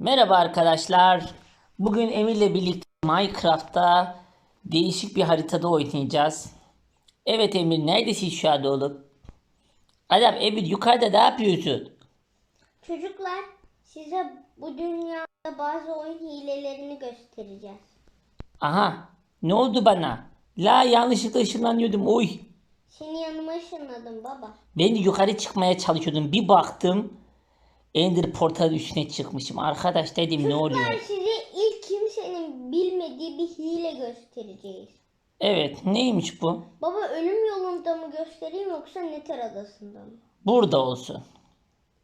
Merhaba arkadaşlar. Bugün Emir'le birlikte Minecraft'ta değişik bir haritada oynayacağız. Evet Emir neredesin şu anda oğlum? Adam Emir yukarıda ne yapıyorsun? Çocuklar size bu dünyada bazı oyun hilelerini göstereceğiz. Aha ne oldu bana? La yanlışlıkla ışınlanıyordum oy. Seni yanıma ışınladım baba. Ben de yukarı çıkmaya çalışıyordum. Bir baktım Ender portalın üstüne çıkmışım. Arkadaş dedim ne oluyor? size ilk kimsenin bilmediği bir hile göstereceğiz. Evet neymiş bu? Baba ölüm yolunda mı göstereyim yoksa Nether adasında mı? Burada olsun.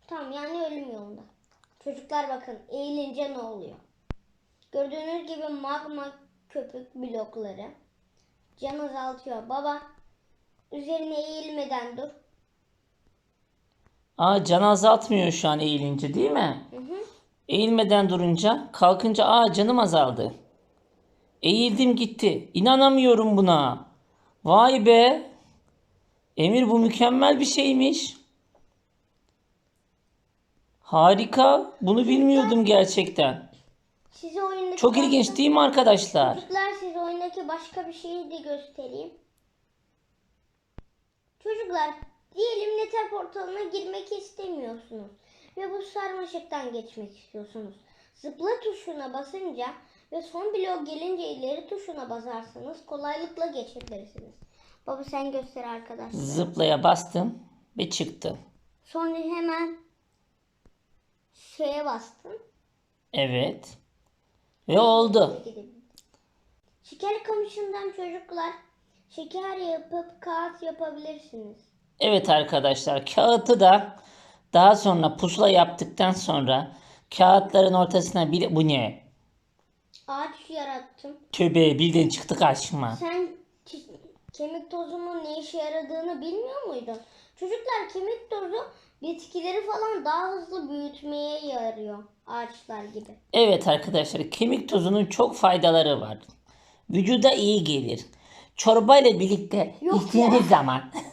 Tamam yani ölüm yolunda. Çocuklar bakın eğilince ne oluyor? Gördüğünüz gibi magma köpük blokları can azaltıyor. Baba üzerine eğilmeden dur. Aa can azaltmıyor şu an eğilince değil mi? Hı hı. Eğilmeden durunca, kalkınca aa canım azaldı. Eğildim gitti. İnanamıyorum buna. Vay be. Emir bu mükemmel bir şeymiş. Harika. Bunu bilmiyordum gerçekten. Size oyundaki Çok ilginç değil mi arkadaşlar? Çocuklar size oyundaki başka bir şeyi de göstereyim. Çocuklar diyelim Nether portalına girmek istemiyorsunuz. Ve bu sarmaşıktan geçmek istiyorsunuz. Zıpla tuşuna basınca ve son blok gelince ileri tuşuna basarsanız kolaylıkla geçebilirsiniz. Baba sen göster arkadaşlar. Zıplaya bastım ve çıktım. Sonra hemen şeye bastın. Evet. Ve oldu. Şeker kamışından çocuklar şeker yapıp kağıt yapabilirsiniz. Evet arkadaşlar kağıtı da daha sonra pusula yaptıktan sonra kağıtların ortasına bir bu ne? Ağaç yarattım. Tövbe birden çıktı karşıma. Sen kemik tozunun ne işe yaradığını bilmiyor muydun? Çocuklar kemik tozu bitkileri falan daha hızlı büyütmeye yarıyor ağaçlar gibi. Evet arkadaşlar kemik tozunun çok faydaları var. Vücuda iyi gelir. Çorba ile birlikte Yok içtiğiniz zaman.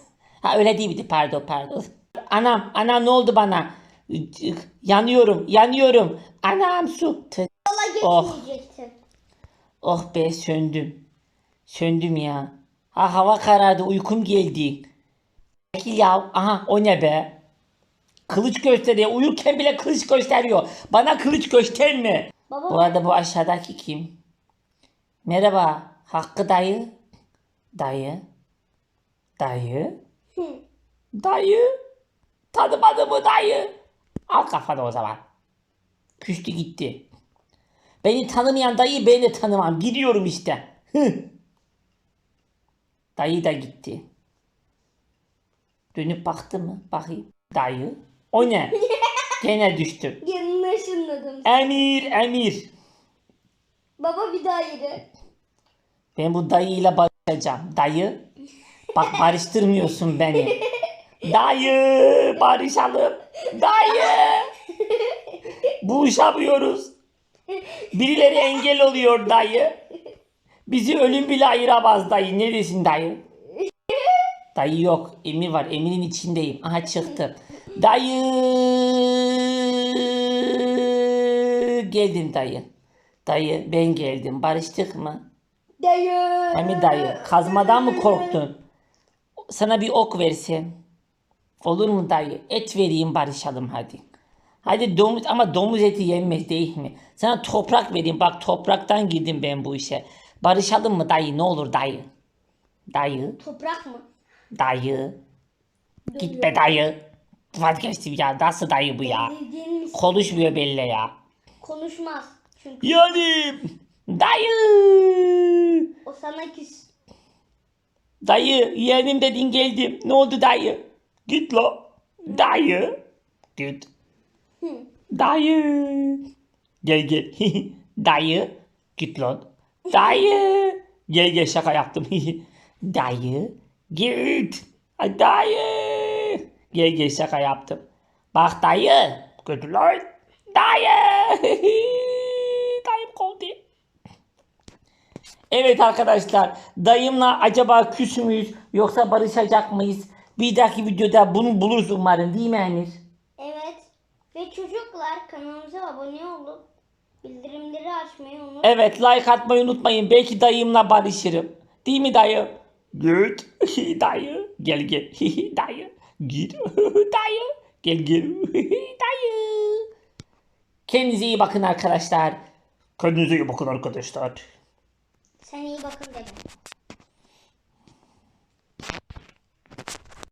ha öyle değil miydi pardon pardon. Anam anam ne oldu bana? Yanıyorum yanıyorum. Anam su. Tı- Yola Oh. geçmeyecektin. Oh be söndüm. Söndüm ya. Ha hava karardı uykum geldi. Peki ya aha o ne be? Kılıç gösteriyor. Uyurken bile kılıç gösteriyor. Bana kılıç gösterme. Baba Bu arada bu aşağıdaki kim? Merhaba. Hakkı dayı. Dayı. Dayı. Dayı. Tanımadı mı dayı? Al kafanı o zaman. Küstü gitti. Beni tanımayan dayı beni de tanımam. Gidiyorum işte. Hı. Dayı da gitti. Dönüp baktı mı? Bakayım. Dayı. O ne? Gene düştüm. yanına ışınladım. Emir, Emir. Baba bir daha yürü. Ben bu dayıyla barışacağım. Dayı. Bak barıştırmıyorsun beni. Dayı barışalım. Dayı. Buluşamıyoruz. Birileri engel oluyor dayı. Bizi ölüm bile ayıramaz dayı. Neredesin dayı? Dayı yok. Emir var. Emir'in içindeyim. Aha çıktı. Dayı. Geldim dayı. Dayı ben geldim. Barıştık mı? Dayı. Hemi dayı kazmadan mı korktun? Sana bir ok versem. Olur mu dayı? Et vereyim barışalım hadi. Hadi domuz ama domuz eti yenmez değil mi? Sana toprak vereyim bak topraktan girdim ben bu işe. Barışalım mı dayı ne olur dayı? Dayı, Toprak mı? dayı. Git be dayı. Vazgeçtim ya nasıl dayı bu ya? Konuşmuyor belli ya. Konuşmaz. Çünkü Yani dayı. o sana küs. Dayı yeğenim dedin geldim. Ne oldu dayı? Git lo. Dayı. Git. Dayı. Gel gel. dayı. Git lan. Dayı. Gel gel şaka yaptım. dayı. Git. Ay, Dayı. Gel gel şaka yaptım. Bak dayı. Git lan. Dayı. Dayım kovdu. Evet arkadaşlar dayımla acaba küs müyüz yoksa barışacak mıyız? Bir dahaki videoda bunu buluruz umarım değil mi Emir? Evet. Ve çocuk çocuklar kanalımıza abone olup bildirimleri açmayı unutmayın. Evet like atmayı unutmayın. Belki dayımla barışırım. Değil mi dayı? Good. dayı. Gel gel. dayı. Git. dayı. Gel gel. dayı. Kendinize iyi bakın arkadaşlar. Kendinize iyi bakın arkadaşlar. Sen iyi bakın dedim.